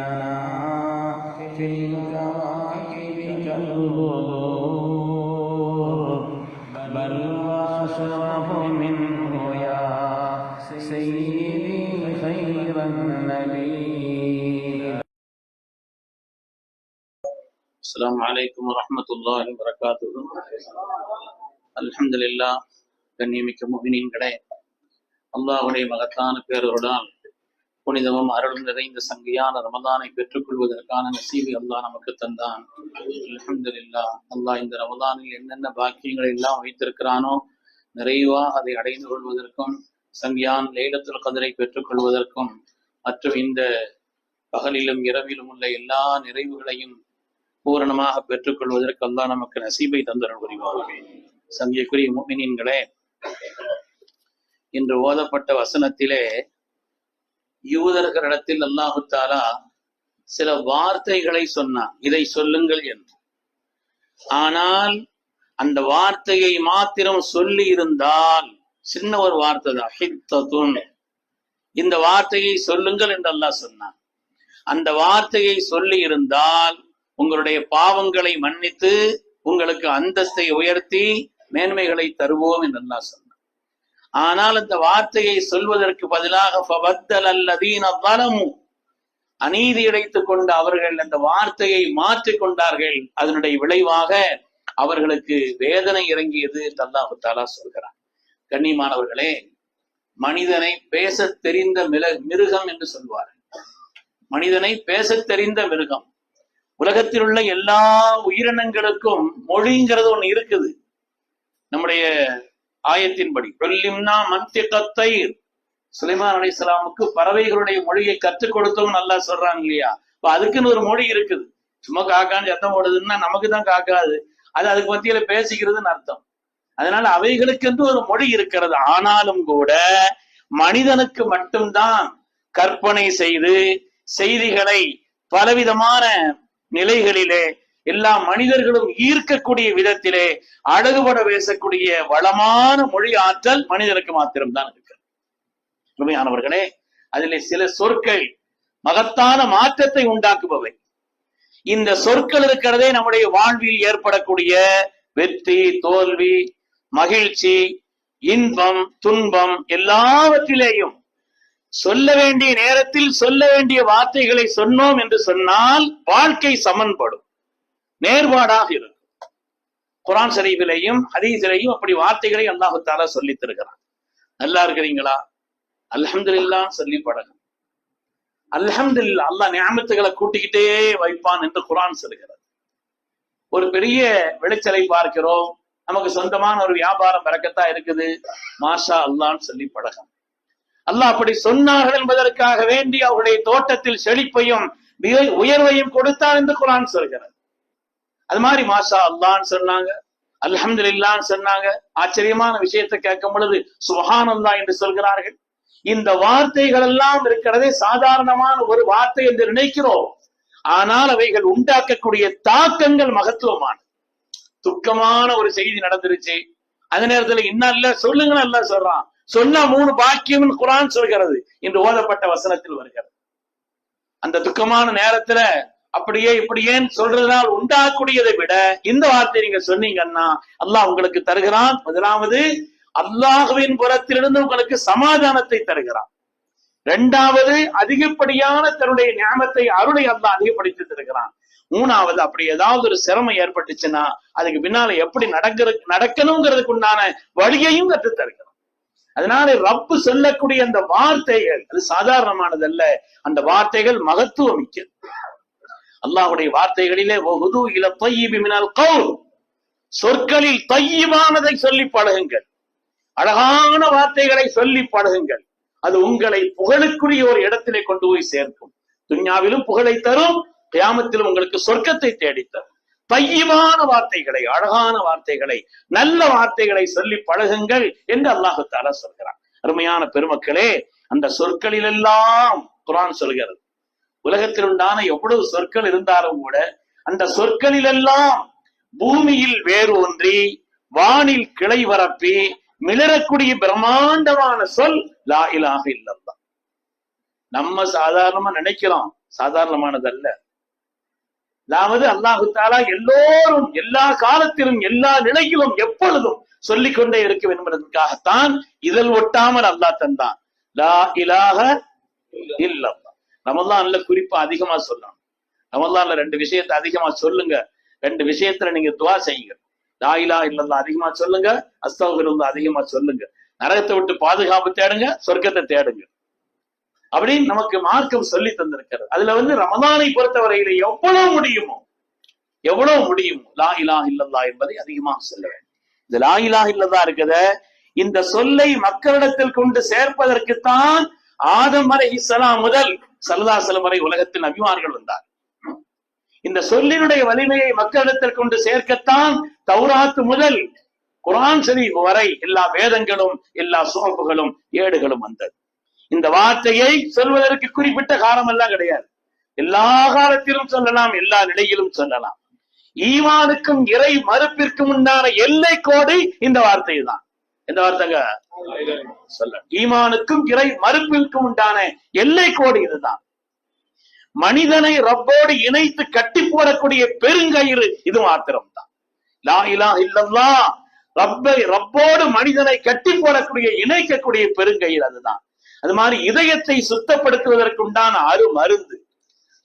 لنا في كواكبك الغرور بل واشرف منه يا سيدي خير النبي السلام عليكم ورحمة الله وبركاته الحمد لله கண்ணியமிக்க முகினின்களே அல்லாஹுடைய மகத்தான பேரொருடால் புனிதமும் அருளும் நிறைந்த சங்கையான ரமதானை பெற்றுக்கொள்வதற்கான நசீவை அல்லாஹ் நமக்கு தந்தான். அல்ஹம்துலில்லா. அல்லாஹ் இந்த ரமதானில் என்னென்ன பாக்கியங்களை எல்லாம் வைத்திருக்கிறானோ நிறைவா அதை அடைந்து கொள்வதற்கும் சங்கியான் லைலத்துல் கதிரை பெற்றுக்கொள்வதற்கும் மற்றும் இந்த பகலிலும் இரவிலும் உள்ள எல்லா நிறைவுகளையும் பூரணமாக பெற்றுக்கொள்வதற்கு அல்லாஹ் நமக்கு நசீபை தந்தரன் புரிவாகவே சங்கியக்குரிய முமினின்களே இன்று ஓதப்பட்ட வசனத்திலே யூதர்களிடத்தில் அல்லாஹு தாலா சில வார்த்தைகளை சொன்னான். இதை சொல்லுங்கள் என்று. ஆனால் அந்த வார்த்தையை மாத்திரம் சொல்லி இருந்தால் சின்ன ஒரு வார்த்தை தான். ஹித்ததுன். இந்த வார்த்தையை சொல்லுங்கள் என்று அல்லாஹ் சொன்னான். அந்த வார்த்தையை சொல்லி இருந்தால் உங்களுடைய பாவங்களை மன்னித்து உங்களுக்கு அந்தஸ்தை உயர்த்தி மேன்மைகளை தருவோம் என்று அல்லாஹ் சொன்னான். ஆனால் அந்த வார்த்தையை சொல்வதற்கு பதிலாக அநீதி இடைத்துக் கொண்டு அவர்கள் அந்த வார்த்தையை மாற்றிக் கொண்டார்கள். அதனுடைய விளைவாக அவர்களுக்கு வேதனை இறங்கியது என்று அல்லாஹு தாலா சொல்கிறார் கண்ணியமானவர்களே மனிதனை பேச தெரிந்த மில மிருகம் என்று சொல்வார்கள். மனிதனை பேச தெரிந்த மிருகம். உலகத்தில் உள்ள எல்லா உயிரினங்களுக்கும் மொழிங்கிறது ஒண்ணு இருக்குது. நம்முடைய ஆயத்தின்படி. கொல்லிம்னா மந்திகத்தை சுலைமான் அலைஹிஸ்ஸலாமுக்கு பறவைகளுடைய மொழியை கற்றுக் கொடுத்தவங்க நல்லா சொல்றாங்க இல்லையா? இப்ப அதுக்குன்னு ஒரு மொழி இருக்குது. சும்மா காக்கான்னு சத்தம் போடுதுன்னா நமக்கு தான் காக்காது. அது அதுக்கு மத்தியில பேசிக்கிறதுன்னு அர்த்தம். அதனால அவைகளுக்கென்று ஒரு மொழி இருக்கிறது. ஆனாலும் கூட மனிதனுக்கு மட்டும்தான் கற்பனை செய்து செய்திகளை பலவிதமான நிலைகளிலே எல்லா மனிதர்களும் ஈர்க்கக்கூடிய விதத்திலே அழகுபட பேசக்கூடிய வளமான மொழி ஆற்றல் மனிதனுக்கு மாத்திரம்தான் இருக்கு. உண்மையானவர்களே அதிலே சில சொற்கள் மகத்தான மாற்றத்தை உண்டாக்குபவை. இந்த சொற்கள் இருக்கிறதே நம்முடைய வாழ்வில் ஏற்படக்கூடிய வெற்றி தோல்வி மகிழ்ச்சி இன்பம் துன்பம் எல்லாவற்றிலேயும் சொல்ல வேண்டிய நேரத்தில் சொல்ல வேண்டிய வார்த்தைகளை சொன்னோம் என்று சொன்னால் வாழ்க்கை சமன்படும். நேர்பாடாக இருக்கும். குரான் சரீபிலையும் ஹதீஸிலையும் அப்படி வார்த்தைகளை அல்லாஹு தாலா சொல்லி தருகிறான். நல்லா இருக்கிறீங்களா? அல்ஹம்துல்லா சொல்லி பழகும் அல்ஹம்துல்லா அல்லாஹ் ஞாபகத்துகளை கூட்டிக்கிட்டே வைப்பான் என்று குரான் சொல்கிறது ஒரு பெரிய விளைச்சலை பார்க்கிறோம். நமக்கு சொந்தமான ஒரு வியாபாரம் பறக்கத்தா இருக்குது. மாஷா அல்லான்னு சொல்லி பழகும் அல்லாஹ் அப்படி சொன்னார்கள் என்பதற்காக வேண்டி அவருடைய தோட்டத்தில் செழிப்பையும் உயர்வையும் கொடுத்தார் என்று குரான் சொல்கிறது அது மாதிரி மாஷா அல்லான்னு சொன்னாங்க. அல்ஹம்துலில்லான்னு சொன்னாங்க. ஆச்சரியமான விஷயத்தை கேட்கும் பொழுது சுகானந்தா என்று சொல்கிறார்கள். இந்த வார்த்தைகள் எல்லாம் இருக்கிறதே சாதாரணமான ஒரு வார்த்தை என்று நினைக்கிறோம். ஆனால் அவைகள் உண்டாக்கக்கூடிய தாக்கங்கள் மகத்துவமான துக்கமான ஒரு செய்தி நடந்துருச்சு. அந்த நேரத்துல இன்னும் இல்ல சொல்லுங்க நல்லா சொல்றான். சொன்னா மூணு பாக்கியம் குரான் சொல்கிறது. என்று ஓதப்பட்ட வசனத்தில் வருகிறது. அந்த துக்கமான நேரத்துல அப்படியே இப்படியேன்னு சொல்றதுனால் உண்டாகக்கூடியதை விட இந்த வார்த்தை நீங்க சொன்னீங்கன்னா அல்லாஹ் உங்களுக்கு தருகிறான். முதலாவது அல்லாஹுவின் புறத்திலிருந்து உங்களுக்கு சமாதானத்தை தருகிறான். இரண்டாவது அதிகப்படியான தன்னுடைய ஞானத்தை அருளை அல்லாஹ் அதிகப்படுத்தி தருகிறான். மூணாவது அப்படி ஏதாவது ஒரு சிரமம் ஏற்பட்டுச்சுன்னா அதுக்கு பின்னால எப்படி நடக்கிற நடக்கணுங்கிறதுக்கு உண்டான வழியையும் கற்று தருகிறான். அதனால ரப்பு சொல்லக்கூடிய அந்த வார்த்தைகள் அது சாதாரணமானதல்ல. அந்த வார்த்தைகள் மகத்துவம் அல்லாஹுடைய வார்த்தைகளிலே ஒகுது இல தொய்யிபி கவுல். சொற்களில் தொய்யமானதை சொல்லி பழகுங்கள். அழகான வார்த்தைகளை சொல்லி பழகுங்கள். அது உங்களை புகழுக்குரிய ஒரு இடத்திலே கொண்டு போய் சேர்க்கும். துன்யாவிலும் புகழை தரும் கியாமத்திலும் உங்களுக்கு சொர்க்கத்தை தேடித்தரும் தையிவான வார்த்தைகளை அழகான வார்த்தைகளை நல்ல வார்த்தைகளை சொல்லி பழகுங்கள் என்று அல்லாஹு தாலா சொல்கிறான். அருமையான பெருமக்களே அந்த சொற்களிலெல்லாம் குரான் சொல்கிறது. உலகத்தில் உண்டான எவ்வளவு சொற்கள் இருந்தாலும் கூட அந்த சொற்களிலெல்லாம் பூமியில் வேறு ஒன்றி வானில் கிளை வரப்பி மிளறக்கூடிய பிரம்மாண்டமான சொல் லா இலாக இல்லல்லா நம்ம சாதாரணமா நினைக்கிறோம் சாதாரணமானதல்ல. அதாவது அல்லாஹு தாலா எல்லோரும் எல்லா காலத்திலும் எல்லா நிலையிலும் எப்பொழுதும் சொல்லிக் கொண்டே இருக்கும் என்பதற்காகத்தான் இதழ் ஒட்டாமல் அல்லாஹ் தந்தான். லா இலாக இல்லல்லா ரமலான்ல குறிப்பா அதிகமா சொல்லணும். ரமலான்ல ரெண்டு விஷயத்தை அதிகமா சொல்லுங்க. ரெண்டு விஷயத்துல நீங்க துவா செய்யுங்க. லாயிலா இல்லல்லா அதிகமா சொல்லுங்க. அஸ்தவர்கள் அதிகமா சொல்லுங்க. நரகத்தை விட்டு பாதுகாப்பு தேடுங்க சொர்க்கத்தை தேடுங்க. அப்படின்னு நமக்கு மார்க்கம் சொல்லி தந்திருக்கிறது. அதுல வந்து ரமதானை பொறுத்தவரையில எவ்வளவு முடியுமோ எவ்வளவு முடியுமோ லா இலா இல்லல்லா என்பதை அதிகமாக சொல்ல வேண்டும். இந்த லா இலா இல்லதா இருக்கிறத இந்த சொல்லை மக்களிடத்தில் கொண்டு சேர்ப்பதற்குத்தான் ஆதம் அலை இஸ்லாம் முதல் சல்லதாசலம் வரை உலகத்தின் அபிமார்கள் வந்தார் இந்த சொல்லினுடைய வலிமையை மக்களிடத்தில் கொண்டு சேர்க்கத்தான் தௌராத்து முதல் குரான் ஷரீஃப் வரை எல்லா வேதங்களும் எல்லா சுகப்புகளும் ஏடுகளும் வந்தது. இந்த வார்த்தையை சொல்வதற்கு குறிப்பிட்ட காலம் எல்லாம் கிடையாது. எல்லா காலத்திலும் சொல்லலாம் எல்லா நிலையிலும் சொல்லலாம். ஈமானுக்கும் இறை மறுப்பிற்கும் உண்டான எல்லை கோடு இந்த வார்த்தை தான் எந்த வார்த்தைங்க? சொல்ல. ஈமானுக்கும் இறை மறுப்பிற்கும் உண்டான எல்லை கோடு இதுதான். மனிதனை ரப்போடு இணைத்து கட்டி போடக்கூடிய பெருங்கயிறு இது மாத்திரம் தான் லா இலா இல்லல்லா ரப்பை ரப்போடு மனிதனை கட்டி போடக்கூடிய இணைக்கக்கூடிய பெருங்கயிறு அதுதான். அது மாதிரி இதயத்தை சுத்தப்படுத்துவதற்கு உண்டான அரு மருந்து.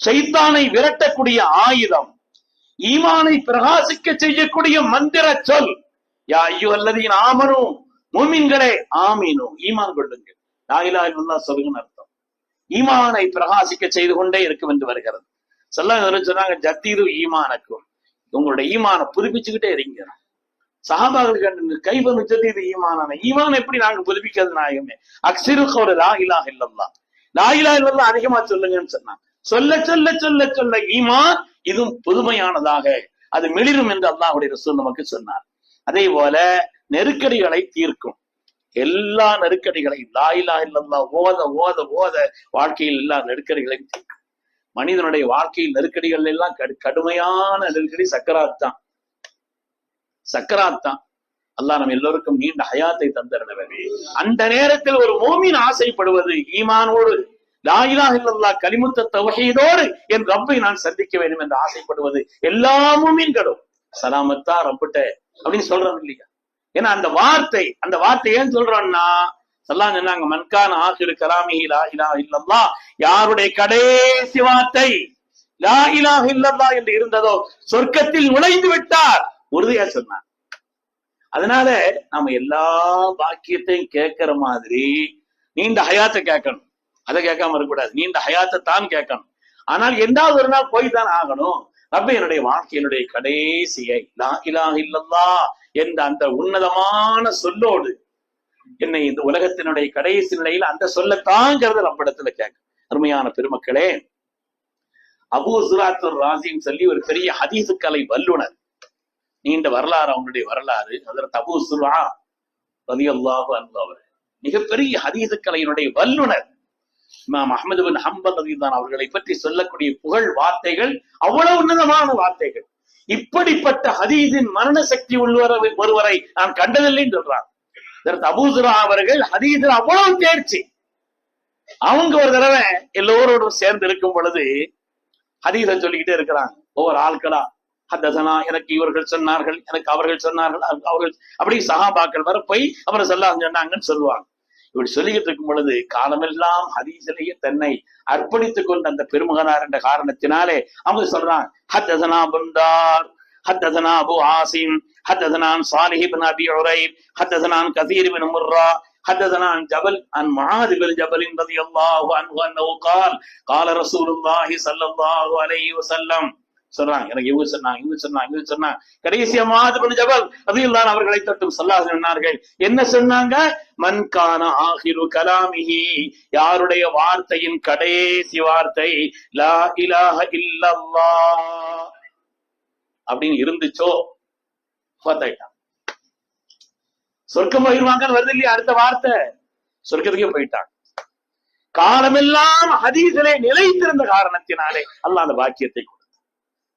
சைத்தானை விரட்டக்கூடிய ஆயுதம். ஈமானை பிரகாசிக்க செய்யக்கூடிய மந்திர சொல். யா ஐயோ அல்லதீன் ஆமனும் மூமின்களே ஆமீனோ ஈமான் கொள்ளுங்கள். லாயிலா இல்லா சொல்லுங்கன்னு அர்த்தம். ஈமானை பிரகாசிக்க செய்து கொண்டே இருக்கும் என்று வருகிறது. சொல்ல சொன்னாங்க ஜத்தீரு ஈமானக்கும். உங்களுடைய ஈமானை புதுப்பிச்சுக்கிட்டே இருங்க. சஹாபாக்கள் கைவரும் கைபனு ஜத்தீது ஈமானான ஈமான் எப்படி நாங்க புதுப்பிக்கிறது நாயகமே? அக்சிருக்கு ஒரு லா இலா இல்லல்லா லா இலா இல்லல்லா அதிகமா சொல்லுங்கன்னு சொன்னாங்க சொல்ல சொல்ல சொல்ல சொல்ல ஈமான் இதுவும் புதுமையானதாக அது மிளிரும் என்று அல்லாஹுடைய ரசூல் நமக்கு சொன்னார். அதே போல நெருக்கடிகளை தீர்க்கும். எல்லா நெருக்கடிகளையும் லாயிலா இல்லல்லா ஓத ஓத ஓத வாழ்க்கையில் எல்லா நெருக்கடிகளையும் தீர்க்கும். மனிதனுடைய வாழ்க்கையில் நெருக்கடிகள் எல்லாம் கடு- கடுமையான நெருக்கடி சக்கராத் தான். சக்கராத் தான். அல்லாஹ் நம்ம எல்லோருக்கும் நீண்ட ஹயாத்தை தந்திருந்தவரே அந்த நேரத்தில் ஒரு மோமின் ஆசைப்படுவது ஈமானோடு லாயிலா இல்லல்லா கலிமுத்த தொகையதோடு என் ரப்பை நான் சந்திக்க வேண்டும் என்று ஆசைப்படுவது எல்லா மூமின்களும். சலாமத்தா ரப்பிட்ட அப்படின்னு சொல்றோம் இல்லையா? ஏன்னா அந்த வார்த்தை அந்த வார்த்தை ஏன் சொல்றோம்னா சொல்லாம் சொன்னாங்க மன்கான் ஆசிரு கலாமி லா இலா இல்லல்லா யாருடைய கடைசி வார்த்தை லா இலா இல்லல்லா என்று இருந்ததோ சொர்க்கத்தில் நுழைந்து விட்டார் உறுதியா சொன்னார். அதனால நாம எல்லா பாக்கியத்தையும் கேட்கிற மாதிரி நீண்ட ஹயாத்தை கேட்கணும். அதை கேட்காம இருக்கக்கூடாது. நீண்ட ஹயாத்தை தான் கேட்கணும். ஆனால் எந்தாவது ஒரு நாள் போய் தான் ஆகணும். அப்ப என்னுடைய வாழ்க்கையினுடைய கடைசியை லா இலாஹ இல்லல்லா என்ற அந்த உன்னதமான சொல்லோடு என்னை இந்த உலகத்தினுடைய கடைசி நிலையில் அந்த சொல்லத்தாங்கிறது நம்மிடத்துல கேட்க அருமையான பெருமக்களே அபூ சுராத்துர் ராசின்னு சொல்லி ஒரு பெரிய ஹதீசு கலை வல்லுனர் நீண்ட வரலாறு அவங்களுடைய வரலாறு அதற்கு அபூ சுரா ரதியல்லாஹு அன்ஹு அவர் மிகப்பெரிய ஹதீசு கலையினுடைய வல்லுனர் இமாம் அஹமது பின் ஹம்பல் ரதிதான் அவர்களை பற்றி சொல்லக்கூடிய புகழ் வார்த்தைகள் அவ்வளவு உன்னதமான வார்த்தைகள். இப்படிப்பட்ட ஹதீஸின் மரண சக்தி உள்ளவர ஒருவரை நான் கண்டதில்லைன்னு சொல்றான் அபூசுரா அவர்கள் ஹதீஸில் அவ்வளவு தேர்ச்சி. அவங்க ஒரு தடவை எல்லோரோடும் சேர்ந்து இருக்கும் பொழுது ஹதீசன் சொல்லிக்கிட்டே இருக்கிறாங்க. ஒவ்வொரு ஆட்களா ஹத்தசனா எனக்கு இவர்கள் சொன்னார்கள் எனக்கு அவர்கள் சொன்னார்கள் அவர்கள் அப்படி சகாபாக்கள் வர போய் அவரை சொல்லாம சொன்னாங்கன்னு சொல்லுவாங்க. இப்படி சொல்லிக்கிட்டு இருக்கும் பொழுது காலமெல்லாம் ஹதீஸிலேயே தன்னை அர்ப்பணித்துக் கொண்ட அந்த பெருமகனார் என்ற காரணத்தினாலே அவங்க சொல்றாங்க ஹத்தசனா புந்தார் حدثنا ابو عاصم حدثنا عن صالح بن ابي عريب حدثنا عن كثير بن مرة حدثنا عن جبل عن معاذ بن جبل رضي الله عنه انه قال قال رسول الله صلى الله عليه وسلم சொல்றாங்க எனக்கு இவங்க சொன்னாங்க இவங்க சொன்னாங்க இவங்க சொன்னாங்க. கடைசியா மாது பண்ண ஜபல் அதையெல்லாம் அவர்களை தொட்டும் சொல்லாத சொன்னார்கள். என்ன சொன்னாங்க? மன்கான ஆகிரு கலாமிஹி. யாருடைய வார்த்தையின் கடைசி வார்த்தை? லா இலாஹ இல்லல்லா அப்படின்னு இருந்துச்சோ? பார்த்தாயிட்டான் சொர்க்கம் போயிருவாங்கன்னு வருது இல்லையா அடுத்த வார்த்தை? சொர்க்கத்துக்கே போயிட்டான் காலமெல்லாம் ஹதீசிலே நிலைத்திருந்த காரணத்தினாலே அல்ல அந்த பாக்கியத்தை கொடுத்தான்.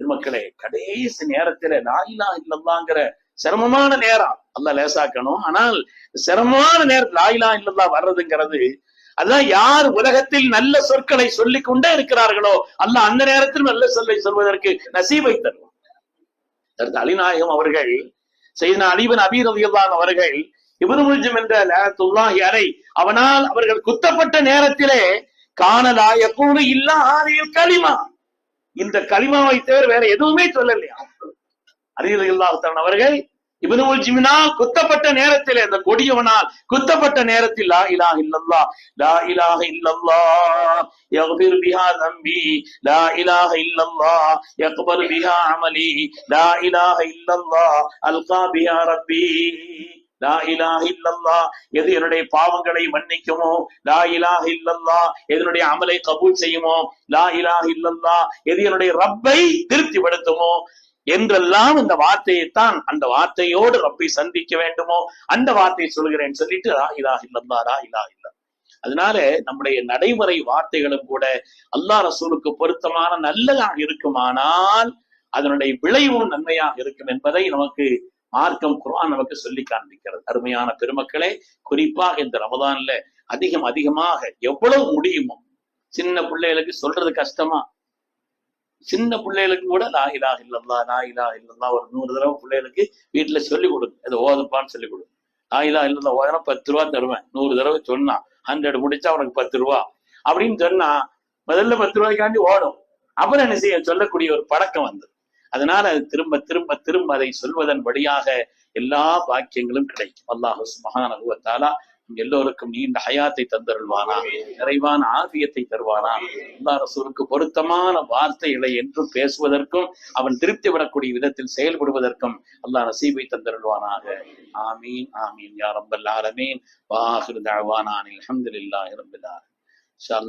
பெருமக்களே கடைசி நேரத்துல லாயிலா இல்லல்லாங்கிற சிரமமான நேரம். அல்ல லேசாக்கணும். ஆனால் சிரமமான நேரத்தில் லாயிலா இல்லல்லா வர்றதுங்கிறது அதான் யார் உலகத்தில் நல்ல சொற்களை சொல்லிக் கொண்டே இருக்கிறார்களோ அல்ல அந்த நேரத்தில் நல்ல சொல்லை சொல்வதற்கு நசீபை தருவான். அலிநாயகம் அவர்கள் செய்த அலிபன் அபீர் ரலியல்லாஹு அவர்கள் இப்னு என்ற லாத்துல்லாஹி அறை அவனால் அவர்கள் குத்தப்பட்ட நேரத்திலே காணலா எப்போது இல்லா ஆதியில் களிமா இந்த களிமாவை தவிர வேற எதுவுமே சொல்லலையா? அலிரல்லாஹன் அவர்கள் இவனு ஜிமினா குத்தப்பட்ட நேரத்தில் அந்த கொடியவனால் குத்தப்பட்ட நேரத்தில் லா இலாஹ இல்லல்லா லா இலாஹ இல்லல்லா யக்பிர் பிஹா தம்பி லா இலாஹ இல்லல்லா எக்பர் பிஹா அமலி லா இலாஹ இல்லல்லா அல்கா பிஹா ரப்பி. லா இலாஹ இல்லல்லா எது என்னுடைய பாவங்களை மன்னிக்குமோ? லா இலாஹ இல்லல்லா எதனுடைய அமலை கபூல் செய்யுமோ? லா இலாஹ இல்லல்லா எது என்னுடைய ரப்பை திருப்திப்படுத்துமோ? என்றெல்லாம் இந்த வார்த்தையைத்தான் அந்த வார்த்தையோடு ரப்பை சந்திக்க வேண்டுமோ? அந்த வார்த்தையை சொல்கிறேன் சொல்லிட்டு ரா இலா இல்லல்லா ரா இலா இல்ல அதனால நம்முடைய நடைமுறை வார்த்தைகளும் கூட அல்லாஹ் ரசூலுக்கு பொருத்தமான நல்லதாக இருக்குமானால் அதனுடைய விளைவும் நன்மையாக இருக்கும் என்பதை நமக்கு மார்க்கம் குரான் நமக்கு சொல்லி காண்பிக்கிறது. அருமையான பெருமக்களே குறிப்பாக இந்த ரமதான்ல அதிகம் அதிகமாக எவ்வளவு முடியுமோ சின்ன பிள்ளைகளுக்கு சொல்றது கஷ்டமா? சின்ன பிள்ளைகளுக்கு கூட லா இலாஹ இல்லல்லா லா இல்லல்லா ஒரு நூறு தடவை பிள்ளைகளுக்கு வீட்டுல சொல்லி கொடுங்க. அது ஓதப்பான்னு சொல்லி கொடுங்க. லா இலாஹ இல்லல்லா ஓதனா பத்து ரூபா தருவேன். நூறு தடவை சொன்னா ஹண்ட்ரட் முடிச்சா உனக்கு பத்து ரூபா. அப்படின்னு சொன்னா முதல்ல பத்து ரூபாய்க்காண்டி ஓடும். அப்புறம் என்ன செய்ய சொல்லக்கூடிய ஒரு பழக்கம் வந்து அதனால அது திரும்ப திரும்ப திரும்ப அதை சொல்வதன் வழியாக எல்லா பாக்கியங்களும் கிடைக்கும். அல்லாஹு சுபஹானஹுவத்தாலா எல்லோருக்கும் நீண்ட ஹயாத்தை தந்தருள்வானா. நிறைவான ஆபியத்தை தருவானா. அல்லா ரசூலுக்கு பொருத்தமான வார்த்தைகளை என்றும் பேசுவதற்கும் அவன் திருப்தி விடக்கூடிய விதத்தில் செயல்படுவதற்கும் அல்லாஹ் நசீபை தந்தருள்வானாக. ஆமீன் ஆமீன். யா ரப்பல் ஆலமீன். வாஹிர் தஅவானா அனில் ஹம்துலில்லாஹி ரப்பில் ஆலமீன்.